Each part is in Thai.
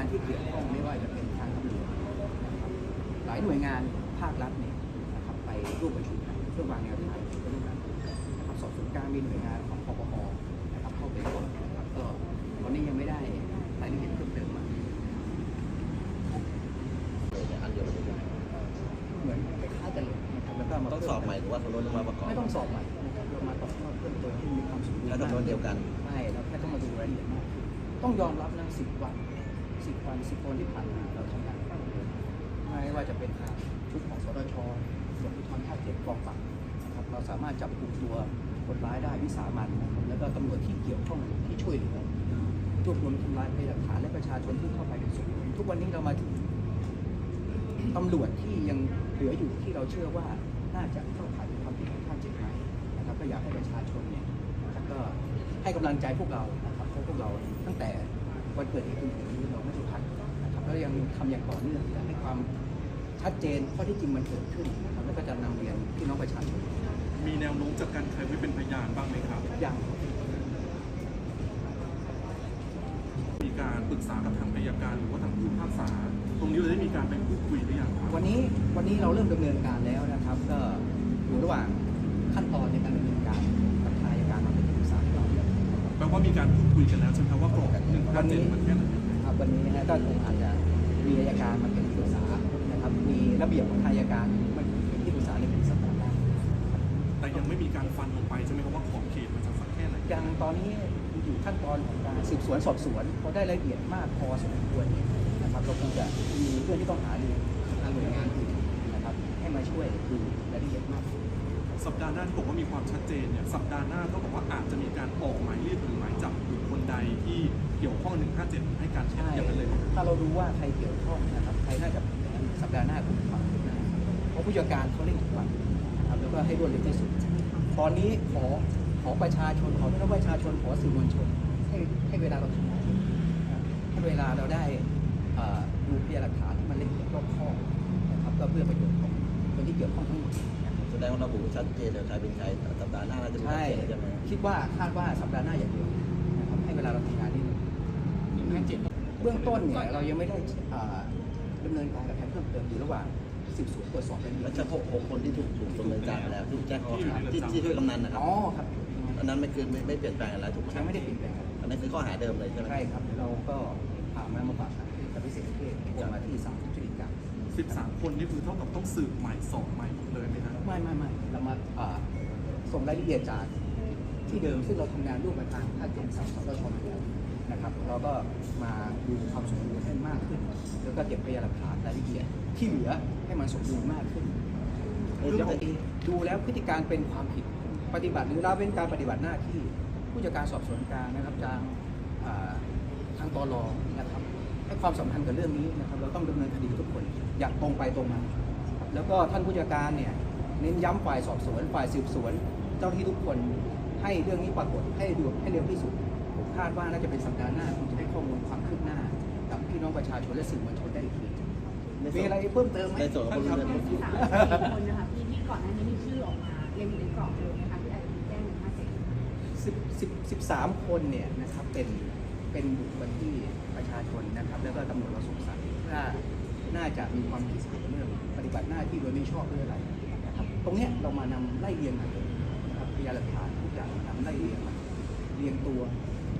านที่เกี่ยวข้องไม่ว่าจะเป็นทางตำรวจนะครับหลายหน่วยงานภาครัฐเนี่ยนะครับไปร่วมประชุมกันเพื่อวางแนวทางไปร่วมกันนะครับสอบสวนกลางมีหน่วยงานของปปอนะครับเข้าไปร่วมนะครับก็ตอนนี้ยังไม่ได้รายละเอียดเพิ่มเติมมาอันเดียวกันเลยเหมือนคล้ายๆกันเลยนะครับแล้วก็มาต้องสอบใหม่หรือว่าสำนวนมาประกอบไม่ต้องสอบใหม่นะครับเรามาต่อยอดเพิ่มเติมที่มีความสมบูรณ์แล้วสำนวนเดียวกันใช่แล้วแค่ต้องมาดูรายละเอียดมากขึ้นต้องยอมรับนะสิบวัน สิบวันสิบวันที่ผ่านมาเราทำงานมากเลยไม่ว่าจะเป็นทางชุดของสตชส่วนภูธรภาคเจ็ดกองปราบนะครับเราสามารถจับกลุ่มตัวคนร้ายได้วิสามันนะครับแล้วก็ตำรวจที่เกี่ยวข้องที่ช่วยเหลือรวบรวมทำลายพยานหลักฐานและประชาชนที่เข้าไปเป็นส่วนรวมทุกวันนี้เรามาถึงตำรวจที่ยังเหลืออยู่ที่เราเชื่อว่าน่าจะเข้าข่ายความผิดของภาคเจ็ดไหมนะครับก็อยากให้ประชาชนเนี่ยก็ให้กำลังใจพวกเรานะครับเพราะพวกเราตั้งแต่ วันเกิดเหตุจนถึงวันนี้เราไม่ได้พักนะครับแล้วยังทำอย่างต่อเนื่องอยากให้ความชัดเจนข้อที่จริงมันเกิดขึ้นนะครับแล้วก็จะนำเรียนพี่น้องประชาชนมีแนวโน้มจากการใครไว้เป็นพยานบ้างไหมครับอย่างมีการปรึกษากับทางอัยการหรือว่าทางผู้พิพากษา ตรงนี้เราได้มีการไปพูดคุยหรือยังครับวันนี้วันนี้เราเริ่มดำเนินการแล้วนะครับ ก็อยู่ระหว่างขั้นตอนในการดำเนินการ แปลว่ามีการพูดคุยกันแล้วใช่ไหมครับว่ากรอบหนึ่งห้าเจ็ดมันแค่ไหนครับวันนี้นะฮะก็คงอาจจะมีอัยการมาเป็นที่ปรึกษานะครับมีระเบียบของทางอัยการมาเป็นที่ปรึกษาในปีสัปดาห์หน้าแต่ยังไม่มีการฟันลงไปใช่ไหมครับว่าขอบเขตมันจะสักแค่ไหนยังตอนนี้อยู่ขั้นตอนของการสืบสวนสอบสวนพอได้รายละเอียดมากพอสมควรเนี่ยนะครับเราคงจะมีเรื่องที่ต้องหารือทางหน่วยงานอื่นนะครับให้มาช่วยดูรายละเอียดมากขึ้น สัปดาห์หน้าที่บอกว่ามีความชัดเจนเนี่ยสัปดาห์หน้าก็บอกว่าอาจจะมีการออกหมายเรียกหรือหมายจับบุคคลใดที่เกี่ยวข้อง 157 ให้การเท็จใช่อย่างนั้นเลย ถ้าเรารู้ว่าใครเกี่ยวข้องนะครับใครน่าจะเป็นนั้นสัปดาห์หน้าคงมีความคืบหน้าเพราะผู้จัดการเขาเร่งทุกวันนะครับแล้วก็ให้รวดเร็วที่สุด ตอนนี้ขอขอประชาชนขอพี่น้องประชาชนขอสื่อมวลชน ให้ให้เวลาเราทำงานให้เวลาเราได้ดูพยานหลักฐานที่มันละเอียดรอบคอบนะครับก็เพื่อประโยชน์ของคนที่เกี่ยวข้องทั้งหมด ดงว่าระบุชัดเจนเลยใครเป็นใครสัปดาห์หน้าน่าจะมีชัดใช่เจนใช่ไหมคิดว่าคาดว่าสัปดาห์หน้าอย่างเดียวนะครับให้เวลาเราทำงานนิดนึงเบื้องต้นเนี่ยเรายังไม่ได้อ่าดำเนินการกับใครเพิ่มเติมอยู่ระหว่างสืบสวนตรวจสอบเป็นแล้วเฉพาะหกคนที่ถูกถูกดำเนินการไปแล้วที่แจ้งข้อหาที่ที่ช่วยกำนันนะครับอ๋อครับอันนั้นไม่คือไม่ไม่เปลี่ยนแปลงอะไรถูกไหมยังไม่ได้เปลี่ยนแปลงครับ อันนั้นคือข้อหาเดิมเลยใช่ไหมใช่ครับเราก็พามามาฝากขังที่กับพิเศษเทศโอนมาที่ศาลทุจริตกรรม13 คนนี่คือเท่ากับต้องสืบใหม่สอบใหม่หมดเลยไหมครับ ไม่ไม่ไม่เรามาอ่าส่งรายละเอียดจากที่เดิมซึ่งเราทำงานร่วมกับทางภาคเจ็ดสามสตชมาแล้วนะครับเราก็มาดูความสมบูรณ์ให้มากขึ้น แล้วก็เก็บพยานหลักฐานรายละเอียดที่เหลือให้มันสมบูรณ์มากขึ้นคือปกติดูแล้วพฤติการเป็นความผิดปฏิบัติหรือละเว้นการปฏิบัติหน้าที่ผู้จัดการสอบสวนกลางนะครับทางอ่าทางตรนะครับให้ความสำคัญกับเรื่องนี้นะครับเราต้องดำเนินคดีทุกคนอย่างตรงไปตรงมา แล้วก็ท่านผู้จัดการเนี่ย เน้นย้ำฝ่ายสอบสวน ฝ่ายสืบสวน เจ้าหน้าที่ทุกคนให้เรื่องนี้ปรากฏให้ด่วนให้เร็วที่สุด ผมคาดว่าน่าจะเป็นสัปดาห์หน้าคงจะได้ข้อมูลความคืบหน้า กับพี่น้องประชาชนและสื่อมวลชนได้อีกทีมีอะไรเพิ่มเติมไหมในส่วนของคนท่านเดิครับนสามสี่คนนะคะที่ที่ก่อนหน้านี้มีชื่อออกมาเรียงอยู่ในกรอบเลยนะคะที่อาจจะมีแจ้งหนึ่งห้าเจ็ดสิบสิบสิบสามคนเนี่ยนะครับเป็นเป็นบุคคลที่ประชาชนนะครับ แล้วก็ตำรวจเราสงสัยว่าน่าจะมีความผิดเกี่ยวกับเรื่องปฏิบัติหน้าที่โดยไม่ชอบหรืออะไร นะครับตรงนี้เรามานำไล่เรียงมาเลยนะครับพยานหลักฐานทุกอย่างนำไล่เรียงมาเรียงตัว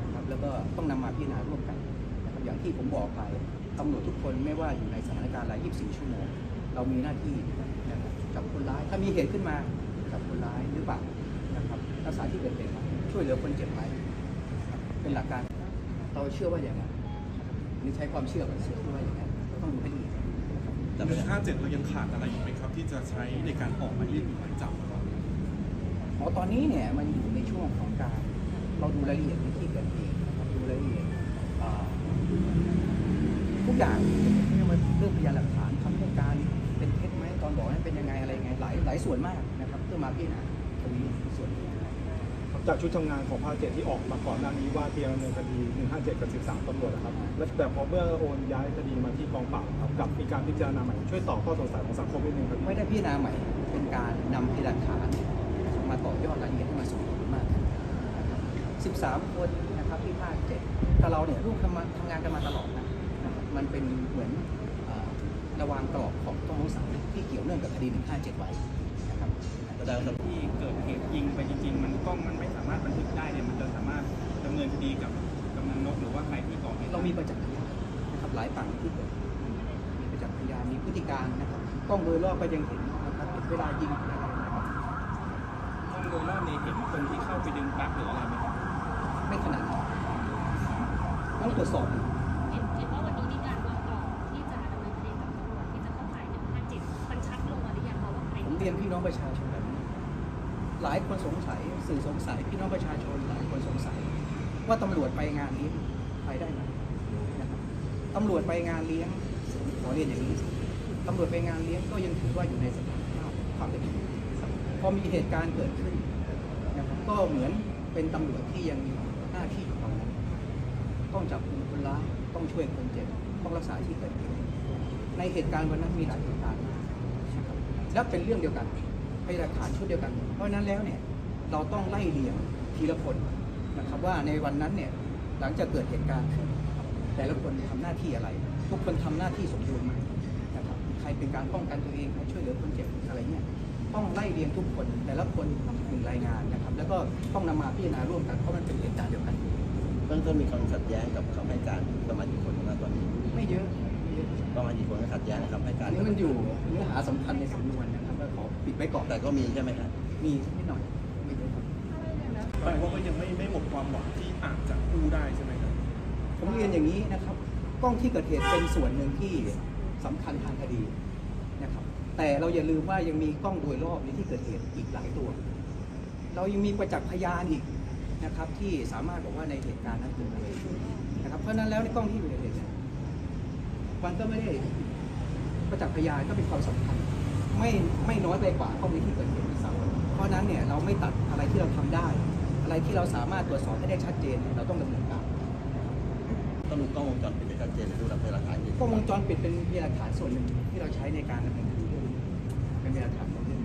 นะครับแล้วก็ต้องนำมาพิจารณาร่วมกันนะครับอย่างที่ผมบอกไปตำรวจทุกคนไม่ว่าอยู่ในสถานการณ์อะไร24 ชั่วโมง เรามีหน้าที่นะครับจับคนร้ายถ้ามีเหตุขึ้นมาจับคนร้ายหรือเปล่านะครับรักษาที่เกิดเหตุไหมช่วยเหลือคนเจ็บไหมนะครับเป็นหลักการเราเชื่อว่าอย่างนั้นนี่ใช้ความเชื่อก่อนเชื่อว่าอย่างนั้นก็ต้องดูให้ดีนแต่ไม่ได้157 เรายังขาดอะไรอีกไหม ที่จะใช้ในการออกหมายเรียกหรือหมายจับครับอ๋อตอนนี้เนี่ยมันอยู่ในช่วงของการเราดูรายละเอียดในที่เกิดเหตุนะครับดูรายละเอียดอ่าทุกอย่างเรื่องมันเรื่องพยานหลักฐานคำให้การเป็นเท็จไหมตอนบอกนั้นเป็นยังไงอะไรยังไงหลายหลายส่วนมากนะครับเพื่อมาพิจารณาตรงนี้ส่วนนี้ จากชุดทำงานของภาคเจ็ดที่ออกมาก่อนหน้านี้ว่าเตรียมดำเนินคดี 157 กับ 13ตำรวจนะครับและแต่พอเมื่อโอนย้ายคดีมาที่กองปราบครับกับมีการพิจารณาใหม่ช่วยตอบข้อสงสัยของสังคมนิดนึงครับไม่ได้พิจารณาใหม่ เป็นการนำพยานหลักฐานมาต่อยอดรายละเอียดให้มันสมบูรณ์มากขึ้นนะครับ13 คนนะครับที่ภาคเจ็ดแต่เราเนี่ยร่วมทำมาทำงานกันมาตลอดนะนะครับมมันเป็นเหมือนเอ่อระวางกรอบของต้องสงสัยที่เกี่ยวเนื่องกับคดี 157 ไว้นะครับแสดงว่าที่เกิดเหตุยิงไปจริงๆ มันกล้องมันไม่สามารถบันทึกได้เนี่ยมันจะสามารถดำเนินคดีกับกำนันนกหรือว่าใครที่ก่อเหตุเรามีประจักษ์พยานนะครับหลายฝั่งที่เกิดมีประจักษ์พยานมีพฤติการนะครับกล้องโดยรอบก็ยังเห็นนะครับเวลายิงอะไรนะครับกล้องโดยรอบนี้เห็นคนที่เข้าไปดึงปลั๊กหรืออะไรไหมครับไม่ขนาดนั้นต้องตรวจสอบอีกเห็นเห็นว่าวันนี้มีการวางกรอบที่จะดำเนินคดีกับตำรวจที่จะเข้าข่าย157มันชัดลงมาหรือยังคะว่าใครผมเรียนพี่น้องประชาชนแบบนี้ หลายคนสงสัยสื่อสงสัยพี่น้องประชาชนหลายคนสงสัย ว่าตำรวจไปงานนี้ไปได้ไหมนะครับตำรวจไปงานเลี้ยงขอเรียนอย่างนี้ตำรวจไปงานเลี้ยงก็ยังถือว่าอยู่ในสถานภาพความเป็นอยู่พอมีเหตุการณ์เกิดขึ้นนะครับก็เหมือนเป็นตำรวจที่ยังมีหน้าที่ของต้องจับกลุ่มคนร้ายต้องช่วยคนเจ็บต้องรักษาที่เกิดเหตุในเหตุการณ์วันนั้นมีหลายเหตุการณ์มากและเป็นเรื่องเดียวกัน พยานหลักฐานชุดเดียวกัน เพราะฉะนั้นแล้วเนี่ยเราต้องไล่เรียงทีละคนนะครับว่าในวันนั้นเนี่ยหลังจากเกิดเหตุการณ์ขึ้นแต่ละคนทำหน้าที่อะไร ทุกคนทำหน้าที่สมบูรณ์ไหมนะครับใครเป็นการป้องกันตัวเองใครช่วยเหลือคนเจ็บอะไรเนี่ยต้องไล่เรียงทุกคนแต่ละคนหนึ่งรายงานนะครับ แล้วก็ต้องนำมาพิจารณาร่วมกันเพราะมันเป็นเหตุการณ์เดียวกันเบื้องต้นมีความขัดแย้งกับคำให้การประมาณกี่คนนะตอนนี้ไม่เยอะไม่เยอะ ประมาณกี่คนที่ขัดแย้งกับคำให้การอันนี้มันอยู่เนื้อหาสำคัญในสำนวนนะครับก็ขอปิดไว้ก่อนแต่ก็มีใช่ไหมครับมีนิดหน่อยไม่เยอะครับแปลว่าก็ยังไม่ไม่หมดความหวังที่อาจจะกู้ได้ใช่ไหมครับผมเรียนอย่างนี้นะครับ กล้องที่เกิดเหตุเป็นส่วนหนึ่งที่สำคัญทางคดีนะครับ แต่เราอย่าลืมว่ายังมีกล้องโดยรอบในที่เกิดเหตุอีกหลายตัว เรายังมีประจักษ์พยานอีกนะครับ ที่สามารถบอกว่าในเหตุการณ์นั้นเกิดอะไรขึ้นนะครับเพราะฉะนั้นแล้วในกล้องที่เกิดเหตุเนี่ย มันก็ไม่ได้ประจักษ์พยานก็เป็นความสำคัญไม่ไม่น้อยไปกว่ากล้องในที่เกิดเหตุด้วยซ้ำเพราะฉะนั้นเนี่ยเราไม่ตัดอะไรที่เราทำได้ อะไรที่เราสามารถตรวจสอบให้ได้ชัดเจนเนี่ยเราต้องดำเนินการต้องมีกล้องวงจรปิดให้ชัดเจนหรือดูหลักฐานหลักฐานอื่นกล้องวงจรปิดเป็นพยานหลักฐานส่วนหนึ่งที่เราใช้ในการดำเนินคดีเรื่องนี้เป็นพยานหลักฐานส่วนหนึ่ง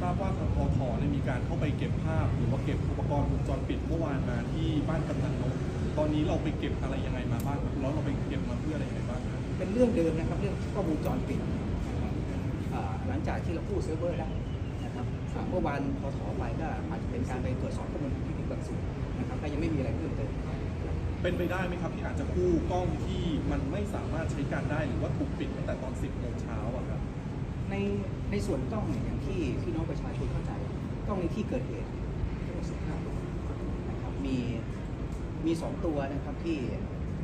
ทราบว่าทางพอทเนี่ยมีการเข้าไปเก็บภาพ หรือว่าเก็บอุปกรณ์วงจรปิดเมื่อวานมาที่บ้านกำนันนกตอนนี้เราไปเก็บอะไรยังไงมาบ้างครับแล้วเราไปเก็บมาเพื่ออะไรยังไงบ้างครับ เป็นเรื่องเดิมนะครับ เรื่องกล้องวงจรปิดอ่าหลังจากที่เรากู้เซิร์ฟเวอร์ได้นะครับอ่าเมื่อวานพอถอไปก็อาจจะเป็นการไปตรวจสอบข้อมูลที่ผิดบางส่วนนะครับก็ยังไม่มีอะไรเพิ่มเติมเป็นไปได้ไหมครับที่อาจจะกู้กล้องที่มันไม่สามารถใช้การได้หรือว่าถูกปิดตั้งแต่ตอน 10โมงเช้าอะครับในในส่วนกล้องเนี่ยอย่างที่พี่น้องประชาชนเข้าใจกล้องในที่เกิดเหตุทั้งหมด15ตัวนะครับมีมีสองตัวนะครับที่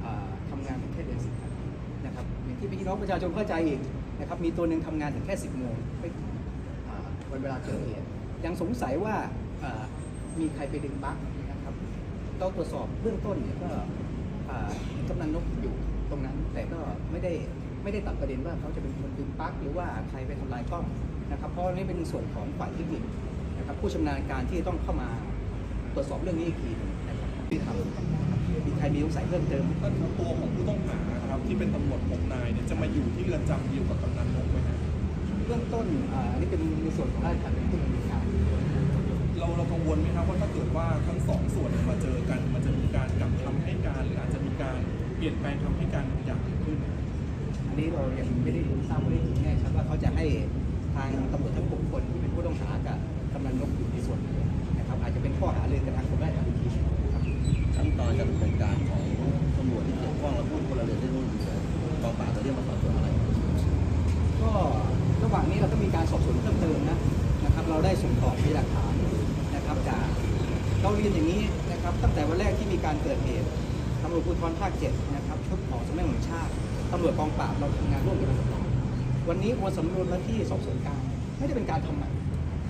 อ่าทำงานถึงแค่เดือนสิบ นะครับอย่างที่พี่น้องประชาชนเข้าใจอีกนะครับมีตัวหนึ่งทำงานถึงแค่ 10โมงไม่อ่าวันเวลาเกิดเหตุยังสงสัยว่ามีใครไปดึงปลั๊กนะครับเราตรวจสอบเบื้องต้นเนี่ยก็กำนันนกอยู่ตรงนั้น แต่ก็ไม่ได้ไม่ได้ตัดประเด็นว่าเขาจะเป็นคนดึงปลั๊กหรือว่าใครไปทำลายกล้องนะครับ เพราะนี่เป็นส่วนของฝ่ายเทคนิคนะครับผู้ชำนาญการที่ต้องเข้ามาตรวจสอบเรื่องนี้อีกทีนะครับที่ทำมีใครมีสงสัยเพิ่มเติมท่านครับตัวของผู้ต้องหา ที่เป็นตำรวจหกนายเนี่ยจะมาอยู่ที่เรือนจำเดียวกับกำนันนกไหมครับเบื้องต้นอ่าอันนี่เป็นในส่วนของราชการเป็นผู้ดำเนินการเราเรากังวลไหมครับว่าถ้าเกิดว่าทั้งสองส่วนมาเจอกัน มันจะมีการกลับคำให้การ หรืออาจจะมีการเปลี่ยนแปลงคำให้การบางอย่างเกิดขึ้น อันนี้เรายังไม่ได้ทราบไม่ได้แน่ชัดว่าเขาจะให้ทางตำรวจทั้งหกคนที่เป็นผู้ต้องหากับกำนันนกอยู่ในส่วนไหนนะครับอาจจะเป็นข้อหาเรื่องกับทางกรมราชการอีกทีนะครับขั้นตอนการดำเนิน ส่งต่อพยานหลักฐานนะครับจากเราเรียนอย่างนี้นะครับตั้งแต่วันแรกที่มีการเกิดเหตุตำรวจภูธรภาคเจ็ดนะครับชุดของสำนักงานตำรวจแห่งชาติตำรวจกองปราบเราทำงานร่วมกันมาตลอดวันนี้โอนสำนวนมาที่สอบสวนกลางไม่ได้เป็นการทำใหม่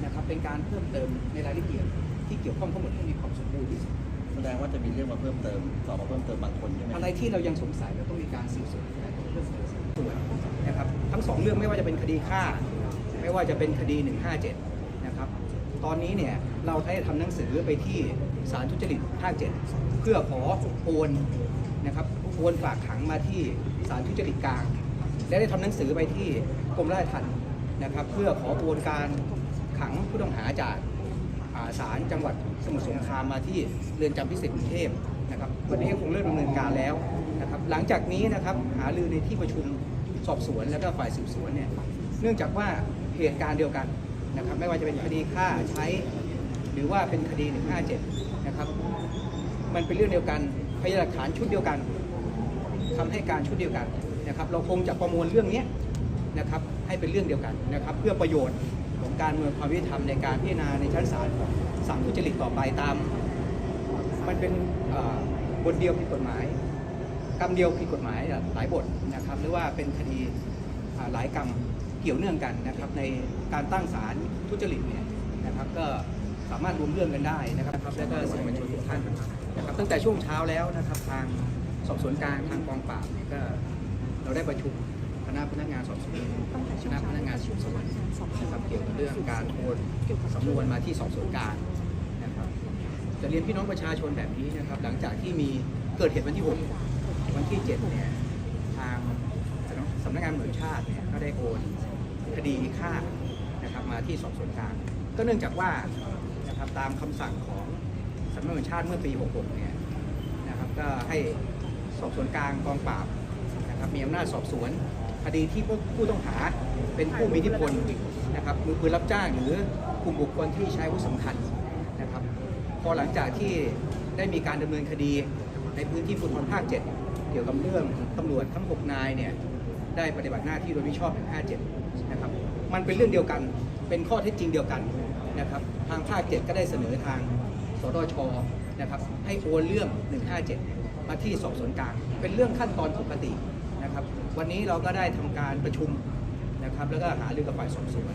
นะครับเป็นการเพิ่มเติมในรายละเอียดที่เกี่ยวข้องทั้งหมดให้มีความสมบูรณ์ที่สุดแสดงว่าจะมีเรื่องมาเพิ่มเติมสอบมาเพิ่มเติมบางคนใช่ไหมอะไรที่เรายังสงสัยเราต้องมีการสืบสวนขยายผลเพิ่มเติมส่วนนะครับทั้งสองเรื่องไม่ว่าจะเป็นคดีฆ่า ไม่ว่าจะเป็นคดี 157 นะครับตอนนี้เนี่ยเราได้ทำหนังสือไปที่ศาลทุจริตภาค7เพื่อขอโอนนะครับโอนฝากขังมาที่ศาลทุจริตกลาง และได้ทำหนังสือไปที่กรมราชทัณฑ์นะครับ เพื่อขอโอนการขังผู้ต้องหาจากศาลจังหวัดสมุทรสงครามมาที่เรือนจำพิเศษกรุงเทพนะครับวันนี้คงเริ่มดำเนินการแล้วนะครับหลังจากนี้นะครับหารือในที่ประชุมสอบสวนแล้วก็ฝ่ายสืบสวนเนี่ยเนื่องจากว่าเหตุการณ์เดียวกัน นะครับไม่ว่าจะเป็นคดีฆ่าใช้ หรือว่าเป็นคดี 157 นะครับ มันเป็นเรื่องเดียวกันพยานหลักฐานชุดเดียวกันคำให้การชุดเดียวกันนะครับ เราคงจะประมวลเรื่องนี้นะครับให้เป็นเรื่องเดียวกันนะครับ เพื่อประโยชน์ของการเมืองความยุติธรรมในการพิจารณาในชั้นศาลของสั่งทุจริตต่อไปตาม มันเป็นบทเดียวผิดกฎหมายกรรมเดียวผิดกฎหมายหลายบทนะครับ หรือว่าเป็นคดีหลายกรรมเกี่ยวเนื่องกันนะครับในการตั้งศาล ทุจริตเนี่ยนะครับก็สามารถรวมเรื่องกันได้นะครับและก็สื่อมวลชนทุกท่านนะครับตั้งแต่ช่วงเช้าแล้วนะครับทางสอบสวนกลางทางกองปราบเนี่ยก็เราได้ประชุมคณะพนักงานสอบสวนคณะพนักงานสืบสวนนะครับเกี่ยวกับเรื่องการโอนสำนวนมาที่สอบสวนกลางนะครับจะเรียนพี่น้องประชาชนแบบนี้นะครับ หลังจากที่มีเกิดเหตุวันที่ 6 วันที่ 7 เนี่ยทางสำนักงานเหมือนชาติเนี่ยก็ได้โอนคดีฆ่า นะครับมาที่สอบสวนกลางก็เนื่องจากว่านะครับตามคำสั่งของสำนักงานเหมือนชาติเมื่อปี 66 เนี่ยนะครับก็ให้สอบสวนกลางกองปราบนะครับมีอำนาจสอบสวนคดีที่ผู้ต้องหาเป็นผู้มีอิทธิพลนะครับมือปืนรับจ้างหรือกลุ่มบุคคลที่ใช้อาวุธสำคัญนะครับพอหลังจากที่ได้มีการดำเนินคดีในพื้นที่ภูธรภาค 7 เกี่ยวกับเรื่องตำรวจทั้ง 6 นายเนี่ยได้ปฏิบัติหน้าที่โดยมิชอบ157 นะครับ มันเป็นเรื่องเดียวกัน เป็นข้อเท็จจริงเดียวกันนะครับ ทางภาค 7 ก็ได้เสนอทางสตชนะครับให้โอนเรื่อง 157 มาที่สอบสวนกลาง เป็นเรื่องขั้นตอนปกตินะครับ วันนี้เราก็ได้ทำการประชุมนะครับ แล้วก็หารือกับฝ่ายสอบสวน